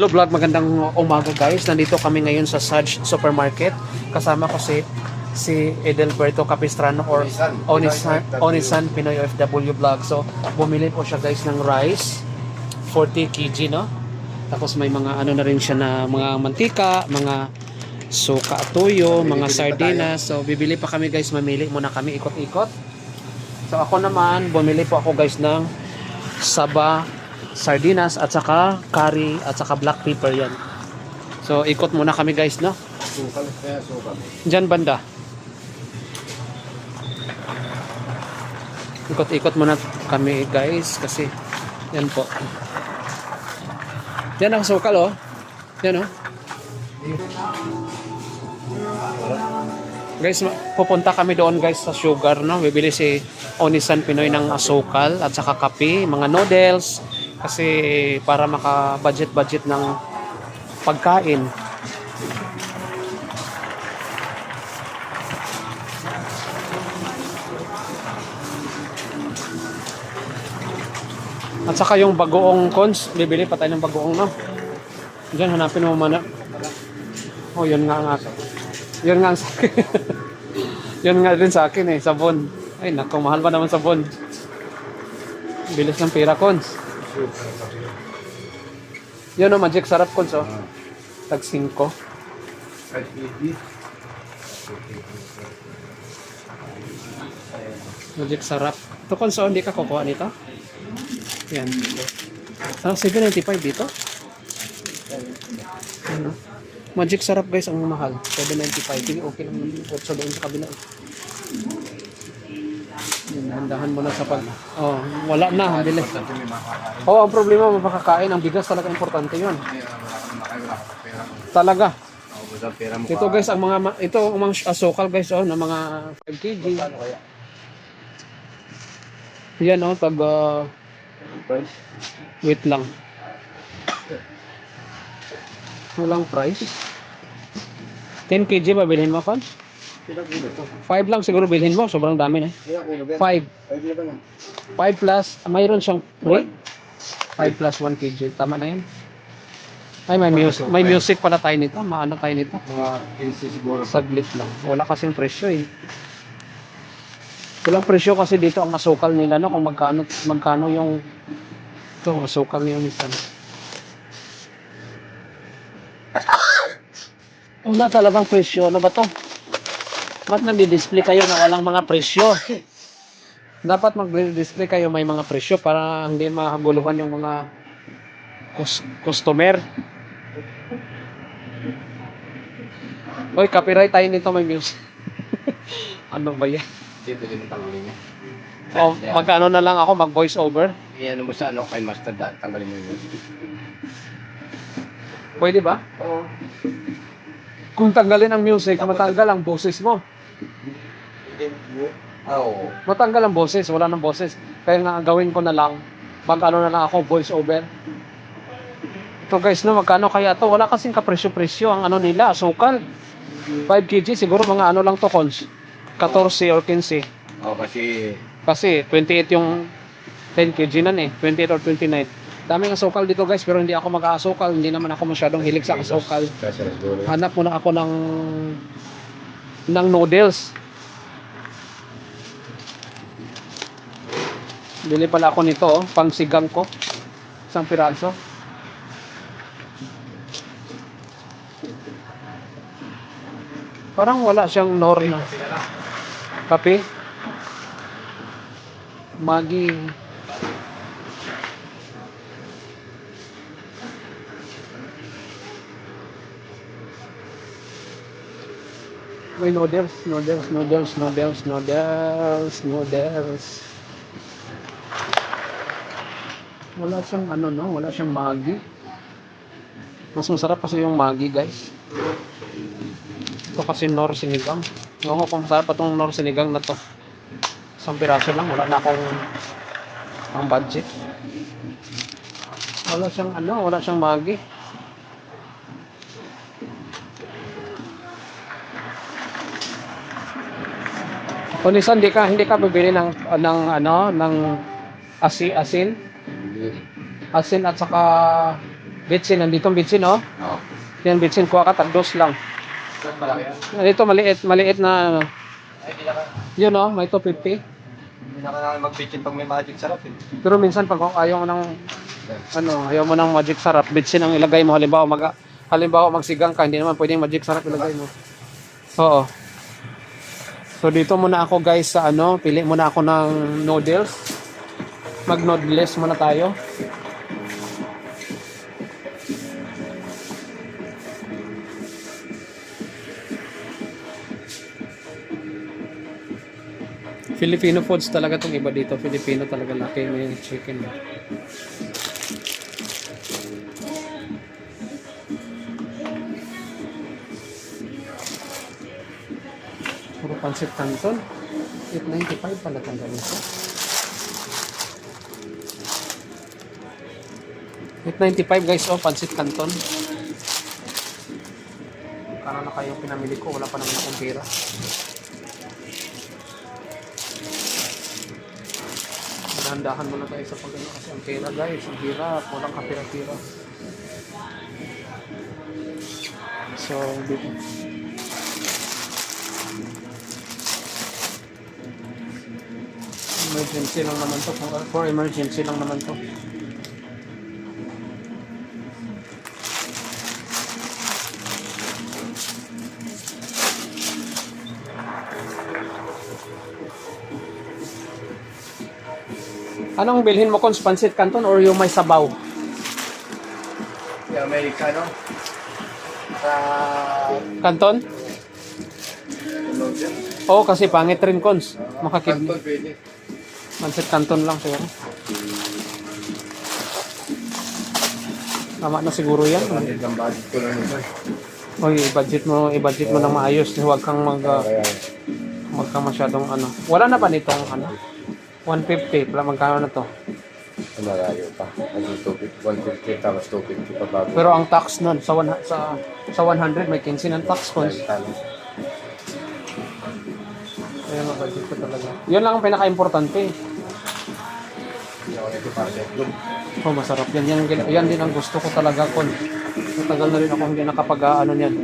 Hello vlog, magandang umaga guys. Nandito kami ngayon sa Saj Supermarket. Kasama ko si si Edelberto Capistrano or Onisan. Onisan, Pinoy OFW vlog. So, bumili po siya guys ng rice, 40 kg, no? Tapos may mga ano na rin siya na mga mantika, mga suka at tuyo, mga sardinas. So, bibili pa kami guys, mamili muna kami ikot-ikot. So, ako naman, bumili po ako guys ng saba, sardinas at saka curry at saka black pepper yan. So ikot muna kami guys no. Sukal, banda. Ikot-ikot muna kami guys kasi yan po. Yan ang sukal oh. Yan oh. Guys, pupunta kami doon guys sa sugar no. Bibili si Onisan Pinoy ng asukal at saka kape, mga noodles kasi para maka-budget-budget ng pagkain. At saka yung bagoong cons, bibili pa tayo ng bagoong no. Diyan hanapin mo muna. Oh, yun nga nga. Yun nga sa akin. yun nga din sa akin eh, sabon. Ay, naku, mahal pa naman sabon. Bilis ng pera cons. Yun oh, magic sarap cons oh. Tag 5. Kahit hindi. Magic sarap. Ito cons oh, hindi ka kukuha nito. Yan. Sarap 795 dito. Ano? Magic sarap guys ang mahal. 795. Sige, okay lang naman. 8 doon sa kabila. Handahan mo na sa pag... Oh, wala na. Bili. Basta may makakain. Oo, ang problema mapakakain. Ang bigas talaga importante yun. Talaga. Ito guys, ang mga ito ang mga asukal guys oh, na mga 5 kg. Yan oh, pag Price? wait lang. Walang price. 10 kg ba bilhin mo kon? 5 lang siguro bilhin mo, sobrang dami na. Kailan ko ito? 5. Ay, di ba na? 5 plus, mayroon siyang free. 5 plus 1 kg, tama na yan. Ay, may music, may music pala tayo nito. Maano tayo nito? Mga 15 siguro. Saglit lang. Wala kasing presyo eh. Walang presyo kasi dito ang asukal nila no kung magkano magkano yung ito asukal niya minsan. Wala talagang presyo. Ano ba to? Ba't nagdi-display kayo na walang mga presyo? Dapat mag-display kayo may mga presyo para hindi makaguluhan yung mga cus- customer. Oy, copyright tayo nito may music. ano ba yan? Dito din tanggalin niya. O, magkano na lang ako mag voice over? Iyan mo sa ano, kay Master da, tanggalin mo yun. Pwede ba? Oo. Kung tanggalin ang music, matanggal ang boses mo. Ah, oo. Matanggal ang boses, wala nang boses. Kaya nga gawin ko na lang, mag ano na lang ako, voice over. Ito guys, no, magkano kaya to? Wala kasing kapresyo-presyo ang ano nila, asukal. 5 kg, siguro mga ano lang to, cons. 14 or 15. Oo, kasi Kasi 28 yung 10 kg nan eh, 28 or 29. Daming asukal dito guys, pero hindi ako mag-aasukal. Hindi naman ako masyadong hilig sa asukal. Hanap muna ako ng ng noodles. Bili pala ako nito, oh, pang sigang ko. Isang piraso. Parang wala siyang nor na. Kape? Magi. May noodles, noodles, noodles, noodles, noodles, noodles. Wala siyang ano no, wala siyang magi. Mas masarap kasi yung magi guys. Ito kasi nor sinigang. Ewan ko kung sarap itong nor sinigang na to. Isang piraso lang, wala na akong ang budget. Wala siyang ano, wala siyang magi. Kung minsan hindi ka hindi ka bibili ng ng ano ng asi asin, asin at saka Bitsin, nandito ang bitsin, oh. Oo. Yan, bitsin, kuha ka, tagdos lang. Saan malaki yan? Dito, maliit, maliit na, Ay, hindi na ka. yun, oh, may 250. Hindi na ka namin mag-pitchin pag may magic sarap eh. Pero minsan, pag ayaw mo ng, ano, ayaw mo ng magic sarap, bitsin ang ilagay mo. Halimbawa, mag, halimbawa, magsigang ka, hindi naman pwedeng magic sarap ilagay mo. Oo. So, dito muna ako, guys, sa ano, pili muna ako ng noodles. Mag-noodles muna tayo. Filipino foods talaga tong iba dito. Filipino talaga laki may chicken. Puro pancit canton. 895 pala tanda nito. 895 guys, oh, pancit canton. Kano na kayo pinamili ko, wala pa naman akong pera. Dahan-dahan muna tayo sa pag ano kasi ang pera guys, ang hirap, walang kapira-pira. So, dito. Emergency lang naman to, for, emergency lang naman to. Anong bilhin mo kung pancit canton or yung may sabaw? Yung Amerikano. Sa... Canton? Oo, kasi pangit rin cons. Makakid. Kanton pwede. Pancit canton lang siguro. Tama na siguro yan. Budget. Oy, i-budget mo, i-budget mo ng maayos. Huwag kang mag, uh, huwag kang masyadong ano. Wala na ba nitong ano? 150, pala magkano na to? malayo pa. 250, 150 tapos 250 pa bago. Pero ang tax nun, sa, one, sa, sa 100, may 15 ng tax cons. Kaya mag-budget ko talaga. Yun lang ang pinaka-importante. Hindi Oh, masarap yan. Yan, yan, yan din ang gusto ko talaga, Kon. Matagal na rin ako hindi nakapag ah, ano yan.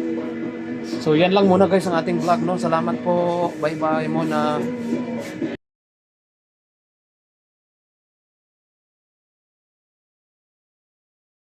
So, yan lang muna guys ang ating vlog, no? Salamat po. Bye-bye muna.